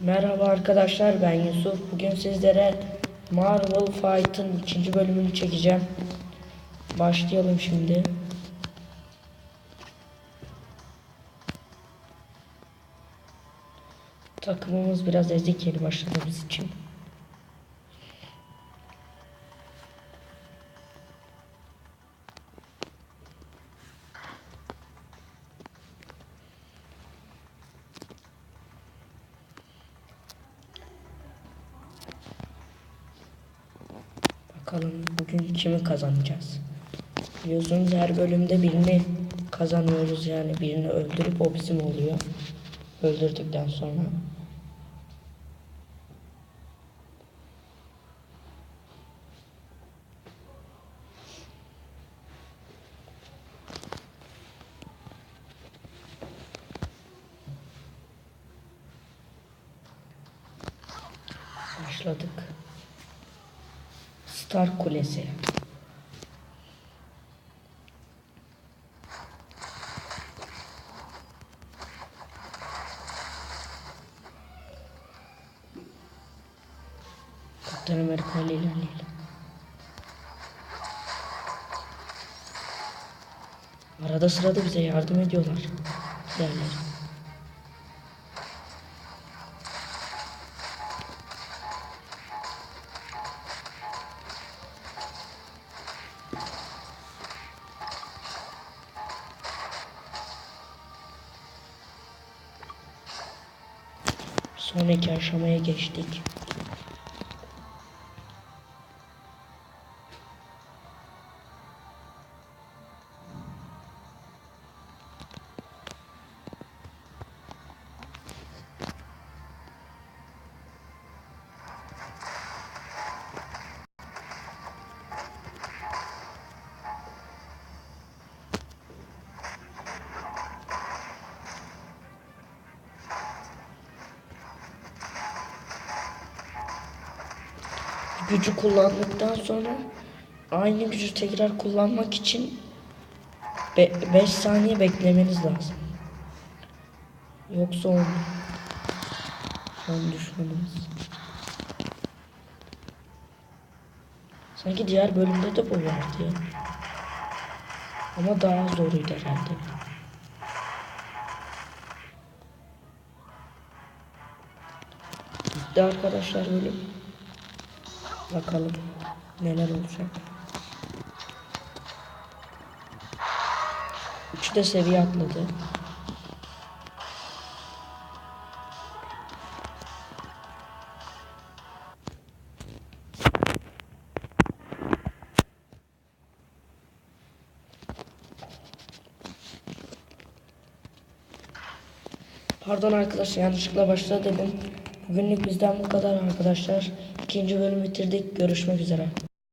Merhaba arkadaşlar ben Yusuf. Bugün sizlere Marvel Fight'ın ikinci bölümünü çekeceğim. Başlayalım şimdi. Takımımız biraz ezik yeni başladığımız için. Bakalım bugün kimi kazanacağız. Biliyorsunuz her bölümde birini kazanıyoruz yani birini öldürüp o bizim oluyor. Öldürdükten sonra. Başladık. Star Kulesi. Kaptan Amerika ile ilerleyelim. Arada sırada bize yardım ediyorlar. Diğerleri. Sonraki aşamaya geçtik. Gücü kullandıktan sonra aynı gücü tekrar kullanmak için 5 saniye beklemeniz lazım. Yoksa olmuyor. An düşmanımız. Sanki diğer bölümde de bu vardı ya. Ama daha zoruydu herhalde. Bitti arkadaşlar bölüm. Bakalım neler olacak. Üçü de seviye atladı. Pardon arkadaşlar yanlışlıkla başla dedim. Bugünlük bizden bu kadar arkadaşlar. İkinci bölümü bitirdik. Görüşmek üzere.